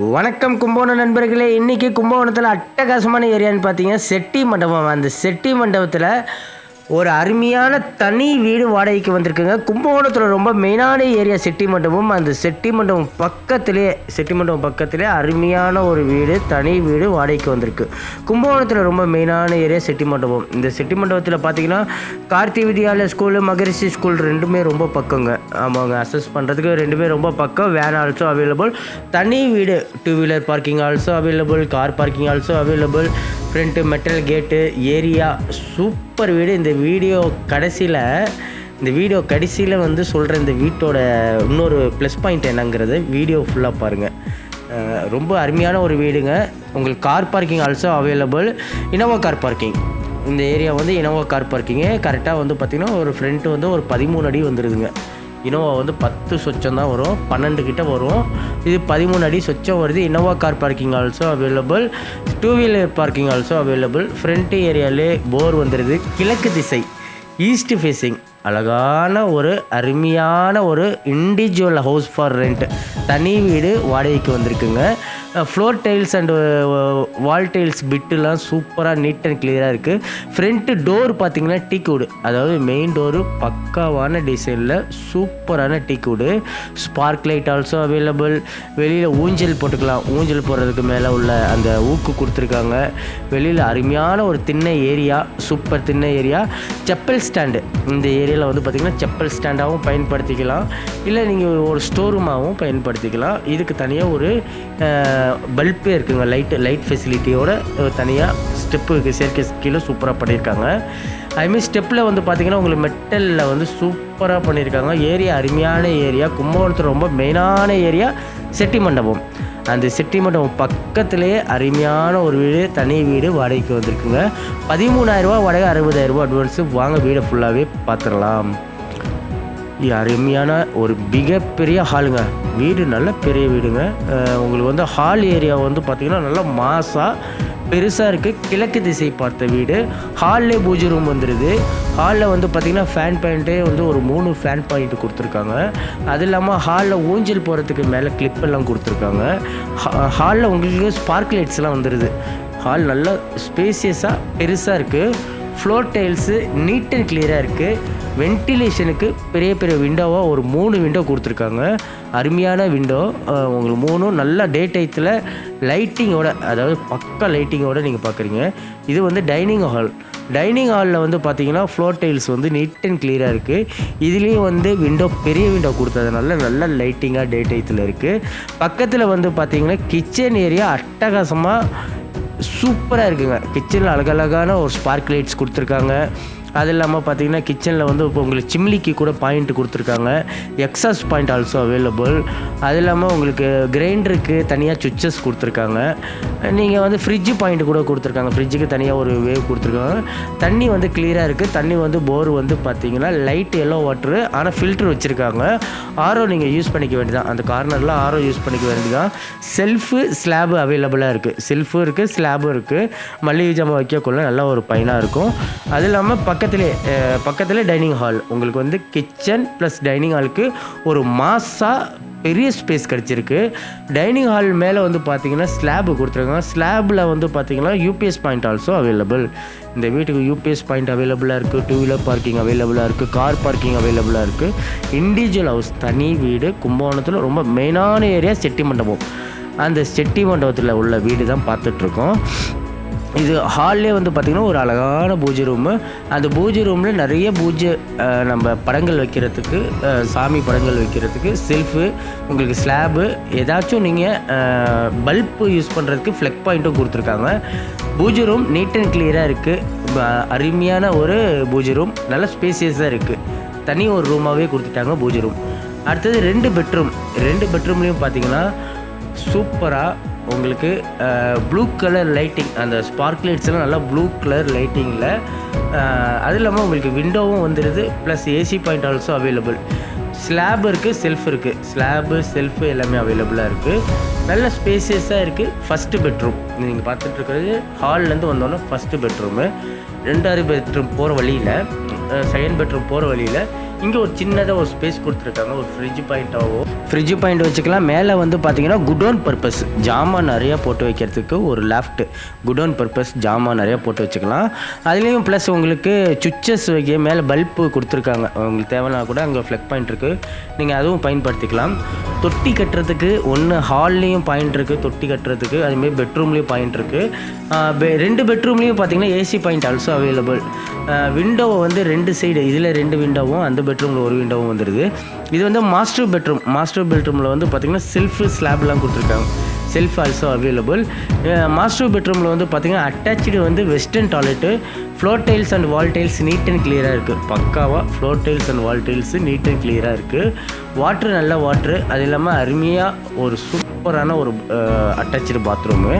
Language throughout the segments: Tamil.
வணக்கம் கும்பகோணம் நண்பர்களே. இன்றைக்கி கும்பகோணத்தில் அட்டகாசமான ஏரியான்னு பார்த்தீங்கன்னா செட்டி மண்டபம். அந்த செட்டி மண்டபத்தில் ஒரு அருமையான தனி வீடு வாடகைக்கு வந்திருக்குங்க. கும்பகோணத்தில் ரொம்ப மெயினான ஏரியா செட்டி மண்டபம். அந்த செட்டி மண்டபம் பக்கத்திலே செட்டி மண்டபம் பக்கத்திலே அருமையான ஒரு வீடு தனி வீடு வாடகைக்கு வந்திருக்கு. கும்பகோணத்தில் ரொம்ப மெயினான ஏரியா செட்டி மண்டபம். இந்த செட்டி மண்டபத்தில் பார்த்தீங்கன்னா கார்த்தி வித்யாலயா ஸ்கூலு மகரிஷி ஸ்கூல் ரெண்டுமே ரொம்ப பக்கங்க. ஆமாங்க அசஸ் பண்ணுறதுக்கு ரெண்டுமே ரொம்ப பக்கம். வேன் ஆல்சோ அவைலபிள் தனி வீடு two wheeler parking also available car parking also available front metal gate area super வீடு. இந்த வீடியோ கடைசியில் இந்த வீடியோ கடைசியில் வந்து சொல்கிற இந்த வீட்டோட இன்னொரு ப்ளஸ் பாயிண்ட் என்னங்கிறது வீடியோ ஃபுல்லாக பாருங்கள் ரொம்ப அருமையான ஒரு வீடுங்க. உங்களுக்கு car parking also available Innova car parking இந்த ஏரியா வந்து இனோவா கார் பார்க்கிங்கு கரெக்டாக வந்து பார்த்திங்கன்னா ஒரு ஃப்ரண்ட்டு வந்து ஒரு பதிமூணு அடி வந்துடுதுங்க இனோவா வந்து பத்து சொச்சம் தான் வரும் பன்னெண்டு கிட்ட வரும். இது பதிமூணு அடி சொச்சம் வருது. Innova car parking also available two wheeler parking also available front ஏரியாலே bore வந்துடுது கிழக்கு திசை ஈஸ்ட் ஃபேஸிங் அழகான ஒரு அருமையான ஒரு இண்டிவிஜுவல் ஹவுஸ் ஃபார் ரெண்ட் தனி வீடு வாடகைக்கு வந்திருக்குங்க. Floor tiles and wall tiles பிட்டுலாம் சூப்பராக நீட் அண்ட் கிளியராக இருக்குது ஃப்ரண்ட்டு டோர் பார்த்திங்கன்னா டீக்வுட் அதாவது மெயின் டோரு பக்காவான டிசைனில் சூப்பரான teakwood spark light also available வெளியில் ஊஞ்சல் போட்டுக்கலாம். ஊஞ்சல் போடுறதுக்கு மேலே உள்ள அந்த ஊக்கு கொடுத்துருக்காங்க. வெளியில் அருமையான ஒரு தின்ன ஏரியா சூப்பர் தின்ன ஏரியா செப்பல் ஸ்டாண்டு இந்த ஏரியாவில் வந்து பார்த்திங்கன்னா செப்பல் ஸ்டாண்டாகவும் பயன்படுத்திக்கலாம். இல்லை நீங்கள் ஒரு ஸ்டோர் ரூமாகவும் பயன்படுத்திக்கலாம். இதுக்கு தனியாக ஒரு பல்பே இருக்குங்க லைட் லைட் ஃபெசிலிட்டியோட தனியாக ஸ்டெப்பு இருக்குது கீழே சூப்பராக பண்ணியிருக்காங்க. அதுமாரி ஸ்டெப்பில் வந்து பார்த்திங்கன்னா உங்களுக்கு மெட்டலில் வந்து சூப்பராக பண்ணியிருக்காங்க. ஏரியா அருமையான ஏரியா. கும்பகோணத்தில் ரொம்ப மெயினான ஏரியா செட்டி மண்டபம். அந்த செட்டி மண்டபம் பக்கத்துலேயே அருமையான ஒரு வீடு தனி வீடு வாடகைக்கு வந்திருக்குங்க. பதிமூணாயிரரூபா வாடகை அறுபதாயிரரூபா அட்வான்ஸு வாங்க வீடை ஃபுல்லாகவே பார்த்துடலாம். அருமையான ஒரு மிகப்பெரிய ஹாலுங்க. வீடு நல்ல பெரிய வீடுங்க. உங்களுக்கு வந்து ஹால் ஏரியா வந்து பார்த்திங்கன்னா நல்லா மாசாக பெருசாக இருக்குது கிழக்கு திசை பார்த்த வீடு. ஹால்லே பூஜை ரூம் வந்துடுது ஹாலில் வந்து பார்த்திங்கன்னா ஃபேன் பாயிண்ட்டே வந்து ஒரு மூணு ஃபேன் பாயிண்ட் கொடுத்துருக்காங்க. அது இல்லாமல் ஹாலில் ஊஞ்சல் போகிறதுக்கு மேலே கிளிப் எல்லாம் கொடுத்துருக்காங்க. ஹாலில் உங்களுக்கு ஸ்பார்க் லைட்ஸ்லாம் வந்துடுது ஹால் நல்லா ஸ்பேசியஸாக பெருசாக இருக்குது ஃப்ளோர் டைல்ஸு நீட் அண்ட் கிளியராக இருக்குது வென்டிலேஷனுக்கு பெரிய பெரிய விண்டோவாக ஒரு மூணு விண்டோ கொடுத்துருக்காங்க. அருமையான விண்டோ உங்களுக்கு மூணும் நல்லா டே டைத்தில் லைட்டிங்கோட அதாவது பக்கா லைட்டிங்கோட நீங்கள் பார்க்குறீங்க இது வந்து டைனிங் ஹால் டைனிங் ஹாலில் வந்து பார்த்தீங்கன்னா ஃப்ளோர் டைல்ஸ் வந்து நீட் அண்ட் கிளியராக இருக்குது இதுலேயும் வந்து விண்டோ பெரிய விண்டோ கொடுத்ததுனால நல்ல லைட்டிங்காக டே டைத்தில் இருக்குது பக்கத்தில் வந்து பார்த்தீங்கன்னா கிச்சன் ஏரியா அட்டகாசமாக சூப்பராக இருக்குங்க. கிச்சனில் அழகழகான ஒரு ஸ்பார்க் லைட்ஸ் கொடுத்துருக்காங்க. அது இல்லாமல் பார்த்தீங்கன்னா கிச்சனில் வந்து இப்போ உங்களுக்கு சிம்லிக்கு கூட பாயிண்ட் கொடுத்துருக்காங்க. எக்ஸாஸ் பாயிண்ட் ஆல்சோ அவைலபிள் அது இல்லாமல் உங்களுக்கு கிரைண்டருக்கு தனியாக சுவிச்சஸ் கொடுத்துருக்காங்க. நீங்கள் வந்து ஃப்ரிட்ஜு பாயிண்ட் கூட கொடுத்துருக்காங்க. ஃப்ரிட்ஜுக்கு தனியாக ஒரு வேவ் கொடுத்துருக்காங்க. தண்ணி வந்து கிளியராக இருக்குது தண்ணி வந்து போர் வந்து பார்த்தீங்கன்னா லைட் எல்லோ வாட்ரு ஆனால் ஃபில்ட்ரு வச்சுருக்காங்க. ஆரோ நீங்கள் யூஸ் பண்ணிக்க வேண்டியதான் அந்த கார்னரில் ஆரோ யூஸ் பண்ணிக்க வேண்டியதான் செல்ஃபு ஸ்லாபு அவைலபிளாக இருக்குது செல்ஃபும் இருக்குது ஸ்லாபும் இருக்குது மல்லிகை ஜாமான் வைக்கக்குள்ள நல்ல ஒரு பயனாக இருக்கும். அது இல்லாமல் பக் பக்கத்திலே பக்கத்தில் டைனிங் ஹால் உங்களுக்கு வந்து கிச்சன் ப்ளஸ் டைனிங் ஹாலுக்கு ஒரு மாஸாக பெரிய ஸ்பேஸ் கிடச்சிருக்கு. டைனிங் ஹால் மேலே வந்து பார்த்தீங்கன்னா ஸ்லாப் கொடுத்துருக்காங்க. ஸ்லாபில் வந்து பார்த்தீங்கன்னா யூபிஎஸ் பாயிண்ட் ஆல்சோ அவைலபிள் இந்த வீட்டுக்கு யூபிஎஸ் பாயிண்ட் அவைலபிளாக இருக்குது டூ வீலர் பார்க்கிங் அவைலபிளாக இருக்குது கார் பார்க்கிங் அவைலபிளாக இருக்குது இண்டிவிஜுவல் ஹவுஸ் தனி வீடு கும்பகோணத்தில் ரொம்ப மெயினான ஏரியா செட்டி மண்டபம். அந்த செட்டி மண்டபத்தில் உள்ள வீடு தான் பார்த்துட்ருக்கோம் இது ஹால்லே வந்து பார்த்திங்கன்னா ஒரு அழகான பூஜை ரூமு அந்த பூஜை ரூமில் நிறைய பூஜை நம்ம படங்கள் வைக்கிறதுக்கு சாமி படங்கள் வைக்கிறதுக்கு செல்ஃபு உங்களுக்கு ஸ்லாபு ஏதாச்சும் நீங்கள் பல்ப்பு யூஸ் பண்ணுறதுக்கு ஃப்ளெக் பாயிண்ட்டும் கொடுத்துருக்காங்க. பூஜை ரூம் நீட் அண்ட் கிளியராக இருக்குது அருமையான ஒரு பூஜை ரூம் நல்ல ஸ்பேசியஸாக இருக்குது தனி ஒரு ரூமாகவே கொடுத்துட்டாங்க பூஜை ரூம் அடுத்தது ரெண்டு பெட்ரூம் ரெண்டு பெட்ரூம்லேயும் பார்த்தீங்கன்னா சூப்பராக உங்களுக்கு ப்ளூ கலர் லைட்டிங் அந்த ஸ்பார்க் லைட்ஸ் எல்லாம் நல்லா ப்ளூ கலர் லைட்டிங்கில் அது இல்லாமல் உங்களுக்கு விண்டோவும் வந்துடுது plus AC point also available slab இருக்குது செல்ஃப் இருக்குது ஸ்லாபு செல்ஃபு எல்லாமே அவைலபிளாக இருக்குது நல்ல ஸ்பேசியஸாக இருக்குது ஃபஸ்ட்டு பெட்ரூம் நீங்கள் பார்த்துட்ருக்கிறது ஹால்லேருந்து வந்தோன்னே ஃபஸ்ட்டு பெட்ரூமு ரெண்டாவது பெட்ரூம் போகிற வழியில் செகண்ட் பெட்ரூம் போகிற வழியில் இங்கே ஒரு சின்னதாக ஒரு ஸ்பேஸ் கொடுத்துருக்காங்க. ஒரு ஃப்ரிட்ஜ் பாயிண்ட்டாகவோ ஃப்ரிட்ஜ் பாயிண்ட் வச்சுக்கலாம். மேலே வந்து பார்த்தீங்கன்னா குடோன் பர்பஸ் ஜாமான் நிறையா போட்டு வைக்கிறதுக்கு ஒரு லெஃப்ட் குடோன் பர்பஸ் ஜாமான் நிறையா போட்டு வச்சுக்கலாம். அதுலேயும் ப்ளஸ் உங்களுக்கு சுவிச்சஸ் வைக்க மேலே பல்ப்பு கொடுத்துருக்காங்க. உங்களுக்கு தேவைன்னா கூட அங்கே ஃப்ளக் பாயிண்ட் இருக்குது நீங்கள் அதுவும் பயன்படுத்திக்கலாம். தொட்டி கட்டுறதுக்கு ஒன்று ஹால்லேயும் பாயிண்ட் இருக்குது தொட்டி கட்டுறதுக்கு அதுமாரி பெட்ரூம்லேயும் பாயிண்ட் இருக்குது ரெண்டு பெட்ரூம்லேயும் பார்த்தீங்கன்னா ஏசி பாயிண்ட் ஆல்சோ அவைலபிள் விண்டோவை வந்து ரெண்டு சைடு இதில் ரெண்டு விண்டோவும் அந்த பெட்ரூமில் ஒரு விண்டோவும் வந்துடுது இது வந்து மாஸ்டர் பெட்ரூம் மாஸ்டர் பெட்ரூமில் வந்து பார்த்திங்கன்னா செல்ஃபு ஸ்லாப்லாம் கொடுத்துருக்காங்க. செல்ஃப் ஆல்சோ அவைலபிள் மாஸ்டர் பெட்ரூமில் வந்து பார்த்திங்கன்னா அட்டாச்சு வந்து western toilet floor tiles and wall tiles neat and கிளியராக இருக்குது பக்காவாக floor tiles and wall tiles neat and கிளியராக இருக்குது வாட்ரு நல்ல வாட்ரு அது இல்லாமல் அருமையாக ஒரு சூப்பரான ஒரு அட்டாச்சு பாத்ரூமு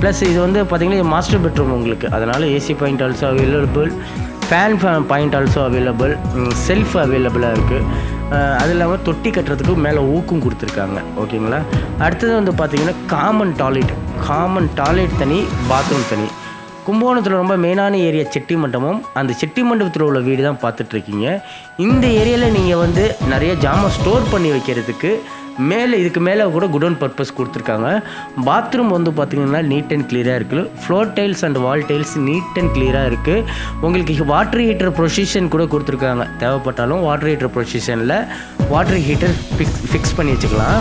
ப்ளஸ் இது வந்து பார்த்திங்கன்னா மாஸ்டர் பெட்ரூம் உங்களுக்கு. அதனால் AC point also available fan point also available shelf அவைலபிளாக இருக்குது அது இல்லாமல் தொட்டி கட்டுறதுக்கு மேலே ஊக்கும் கொடுத்துருக்காங்க. ஓகேங்களா அடுத்தது வந்து பார்த்திங்கன்னா காமன் டாய்லெட் காமன் டாய்லெட் தனி பாத்ரூம் தனி. கும்பகோணத்தில் ரொம்ப மெயினான ஏரியா செட்டி மண்டபம். அந்த செட்டி மண்டபத்தில் உள்ள வீடு தான் பார்த்துட்ருக்கீங்க இந்த ஏரியாவில் நீங்கள் வந்து நிறைய ஜாமான் ஸ்டோர் பண்ணி வைக்கிறதுக்கு மேலே இதுக்கு மேலே கூட குடோன் பர்பஸ் கொடுத்துருக்காங்க. பாத்ரூம் வந்து பார்த்திங்கன்னா நீட் அண்ட் கிளியராக இருக்குது floor tiles and wall tiles neat and கிளியராக இருக்குது உங்களுக்கு வாட்டர் ஹீட்டர் ப்ரொசிஷன் கூட கொடுத்துருக்காங்க. தேவைப்பட்டாலும் வாட்டர் ஹீட்டர் ப்ரொசிஷனில் வாட்டர் ஹீட்டர் ஃபிக்ஸ் ஃபிக்ஸ் பண்ணி வச்சுக்கலாம்.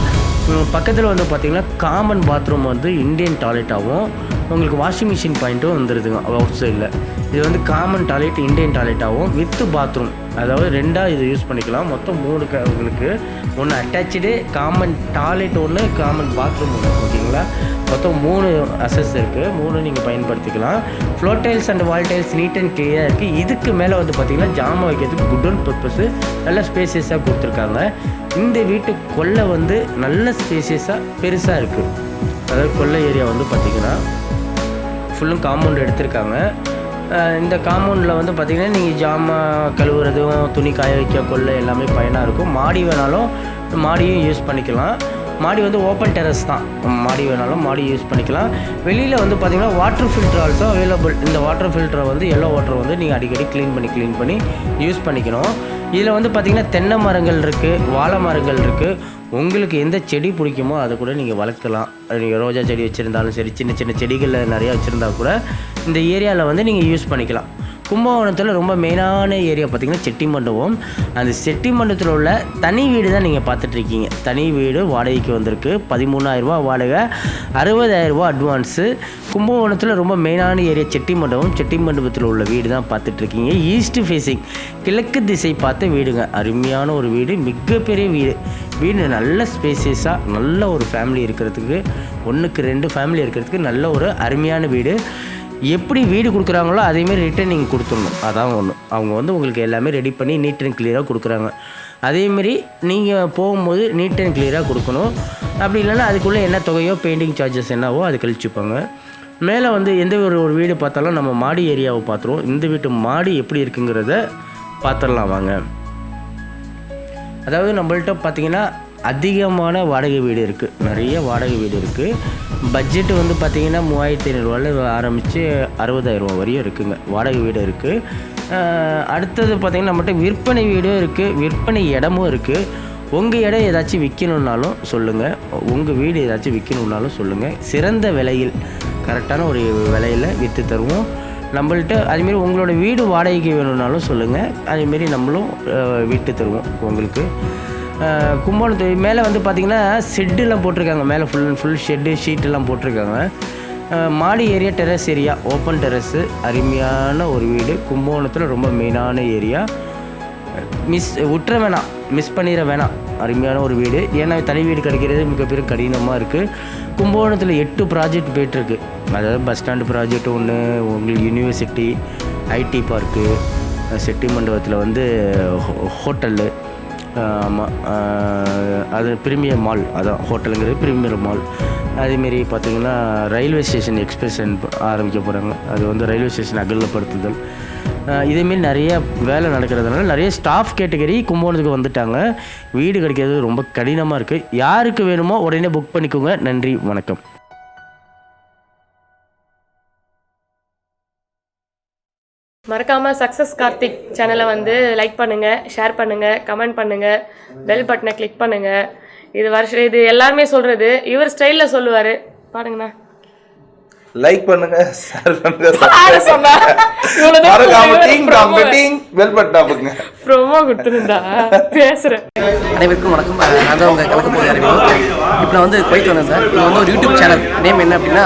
பக்கத்தில் வந்து பார்த்திங்கன்னா காமன் பாத்ரூம் வந்து இந்தியன் டாய்லெட்டாகவும் உங்களுக்கு வாஷிங் மிஷின் பாயிண்ட்டும் வந்துடுதுங்க அவுட் சைடில் இது வந்து காமன் டாய்லெட் இண்டியன் டாய்லெட்டாகவும் வித்து பாத்ரூம் அதாவது ரெண்டாக இது யூஸ் பண்ணிக்கலாம். மொத்தம் மூணு க உங்களுக்கு ஒன்று அட்டாச்சு காமன் டாய்லெட் ஒன்று காமன் பாத்ரூம் ஒன்று ஓகேங்களா? மொத்தம் மூணு அசஸ் இருக்குது மூணு நீங்கள் பயன்படுத்திக்கலாம். Floor tiles and wall tiles neat and கிளியராக இருக்குது இதுக்கு மேலே வந்து பார்த்திங்கன்னா ஜாமான் வைக்கிறதுக்கு குட் அண்ட் பர்பஸு நல்ல ஸ்பேசியஸாக கொடுத்துருக்காங்க. இந்த வீட்டு கொல்லை வந்து நல்ல ஸ்பேசியஸாக பெருசாக இருக்குது அதாவது கொல்லை ஏரியா வந்து பார்த்திங்கன்னா ஃபுல்லும் காம்பவுண்ட் எடுத்திருக்காங்க. இந்த காம்பவுண்டில் வந்து பார்த்திங்கன்னா நீங்கள் ஜாமான் கழுவுறதும் துணி காய வைக்க கொள்ள எல்லாமே பயனாக இருக்கும். மாடி வேணாலும் மாடியும் யூஸ் பண்ணிக்கலாம். மாடி வந்து ஓப்பன் டெரஸ் தான். மாடி வேணாலும் மாடி யூஸ் பண்ணிக்கலாம். வெளியில் வந்து பார்த்திங்கன்னா வாட்டர் ஃபில்டர் ஆல்சோ அவைலபிள் இந்த வாட்டர் ஃபில்டரை வந்து எல்லோ வாட்டர் வந்து நீங்கள் அடிக்கடி க்ளீன் பண்ணி க்ளீன் பண்ணி யூஸ் பண்ணிக்கணும். இதில் வந்து பார்த்திங்கன்னா தென்னை மரங்கள் இருக்குது வாழை மரங்கள் இருக்குது உங்களுக்கு எந்த செடி பிடிக்குமோ அதை கூட நீங்கள் வளர்க்கலாம் நீங்கள் ரோஜா செடி வச்சுருந்தாலும் சரி சின்ன சின்ன செடிகளில் நிறையா வச்சுருந்தா கூட இந்த ஏரியாவில் வந்து நீங்கள் யூஸ் பண்ணிக்கலாம். கும்பகோணத்தில் ரொம்ப மெயினான ஏரியா பார்த்திங்கன்னா செட்டி மண்டபம் அந்த செட்டி மண்டபத்தில் உள்ள தனி வீடு தான் நீங்கள் பார்த்துட்ருக்கீங்க. தனி வீடு வாடகைக்கு வந்திருக்கு. பதிமூணாயிரரூபா வாடகை. அறுபதாயிரரூபா அட்வான்ஸு கும்பகோணத்தில் ரொம்ப மெயினான ஏரியா செட்டி மண்டபம் செட்டி மண்டபத்தில் உள்ள வீடு தான் பார்த்துட்ருக்கீங்க. ஈஸ்ட் ஃபேஸிங் கிழக்கு திசை பார்த்த வீடுங்க. அருமையான ஒரு வீடு. மிகப்பெரிய வீடு. வீடு நல்ல ஸ்பேசியஸாக நல்ல ஒரு ஃபேமிலி இருக்கிறதுக்கு ஒன்றுக்கு ரெண்டு ஃபேமிலி இருக்கிறதுக்கு நல்ல ஒரு அருமையான வீடு. எப்படி வீடு கொடுக்குறாங்களோ அதேமாரி ரிட்டர்ன் நீங்கள் கொடுத்துடணும். அதான் ஒன்று அவங்க வந்து உங்களுக்கு எல்லாமே ரெடி பண்ணி நீட் அண்ட் கிளியராக கொடுக்குறாங்க. அதேமாரி நீங்கள் போகும்போது நீட் அண்ட் கிளியராக கொடுக்கணும். அப்படி இல்லைன்னா அதுக்குள்ளே என்ன தொகையோ பெயிண்டிங் சார்ஜஸ் என்னவோ அது கழிச்சுப்பாங்க. மேலே வந்து எந்த ஒரு ஒரு வீடு பார்த்தாலும் நம்ம மாடி ஏரியாவை பார்த்துருவோம். இந்த வீட்டு மாடி எப்படி இருக்குங்கிறத பார்த்துடலாம் வாங்க. அதாவது நம்மள்ட்ட பார்த்திங்கன்னா அதிகமான வாடகை வீடு இருக்குது நிறைய வாடகை வீடு இருக்குது பட்ஜெட் வந்து பார்த்திங்கன்னா மூவாயிரத்தி ஐநூறுரூவாவில் ஆரம்பித்து அறுபதாயிரரூவா வரையும் இருக்குங்க. வாடகை வீடு இருக்குது அடுத்தது பார்த்திங்கன்னா நம்மகிட்ட விற்பனை வீடும் இருக்குது விற்பனை இடமும் இருக்குது உங்கள் இடம் ஏதாச்சும் விற்கணுன்னாலும் சொல்லுங்கள் உங்கள் வீடு ஏதாச்சும் விற்கணுன்னாலும் சொல்லுங்கள் சிறந்த விலையில் கரெக்டான ஒரு விலையில் விற்று தருவோம். நம்மள்ட்ட அதுமாரி உங்களோட வீடு வாடகைக்கு வேணும்னாலும் சொல்லுங்கள் அதேமாரி நம்மளும் விட்டு தருவோம் உங்களுக்கு. கும்பகோணத்து மேலே வந்து பார்த்திங்கன்னா ஷெட்டுலாம் போட்டிருக்காங்க. மேலே ஃபுல் அண்ட் ஃபுல் ஷெட்டு ஷீட்டெல்லாம் போட்டிருக்காங்க. மாடி area terrace area open terrace அருமையான ஒரு வீடு. கும்பகோணத்தில் ரொம்ப மெயினான ஏரியா. மிஸ் விட்டுற வேணாம் மிஸ் பண்ணிட வேணாம். அருமையான ஒரு வீடு. ஏன்னா தனி வீடு கிடைக்கிறது மிகப்பெரிய கடினமாக இருக்குது கும்பகோணத்தில் எட்டு ப்ராஜெக்ட் போயிட்டுருக்கு. அதாவது பஸ் ஸ்டாண்டு ப்ராஜெக்ட் ஒன்று உங்களுக்கு யூனிவர்சிட்டி ஐடி பார்க்கு செட்டி மண்டபத்தில் வந்து ஹோ- ஹோட்டலு ஆமாம் அது பிரீமியம் மால் அதான் ஹோட்டலுங்கிறது பிரீமியர் மால் அதேமாரி பார்த்திங்கன்னா ரயில்வே ஸ்டேஷன் எக்ஸ்பிரஷன் ஆரம்பிக்க போகிறாங்க அது வந்து ரயில்வே ஸ்டேஷன் அகலப்படுத்துதல். இதேமாரி நிறைய வேலை நடக்கிறதுனால நிறைய ஸ்டாஃப் கேட்டகரி கும்பகோணத்துக்கு வந்துட்டாங்க. வீடு கிடைக்கிறது ரொம்ப கடினமாக இருக்குது யாருக்கு வேணுமோ உடனே புக் பண்ணிக்கோங்க. நன்றி வணக்கம். மறக்காம சக்ஸஸ் கார்த்திக் சேனலை வந்து லைக் பண்ணுங்க ஷேர் பண்ணுங்க கமெண்ட் பண்ணுங்க பெல் பட்டனை கிளிக் பண்ணுங்க. இது வருஷம் இது எல்லாருமே சொல்றது இவர் ஸ்டைல்ல சொல்லுவாரு. பாடுங்கண்ணா. லைக் பண்ணுங்க ஷேர் பண்ணுங்க ப்ரோமோ கொடுத்துருந்தா பேசுறேன். அனைவருக்கும் வணக்கம். நான் தான் உங்கள் கலக்க அறிவு இப்போ வந்து குவைத் வந்தேன் சார். இது வந்து ஒரு யூடியூப் சேனல் நேம் என்ன அப்படின்னா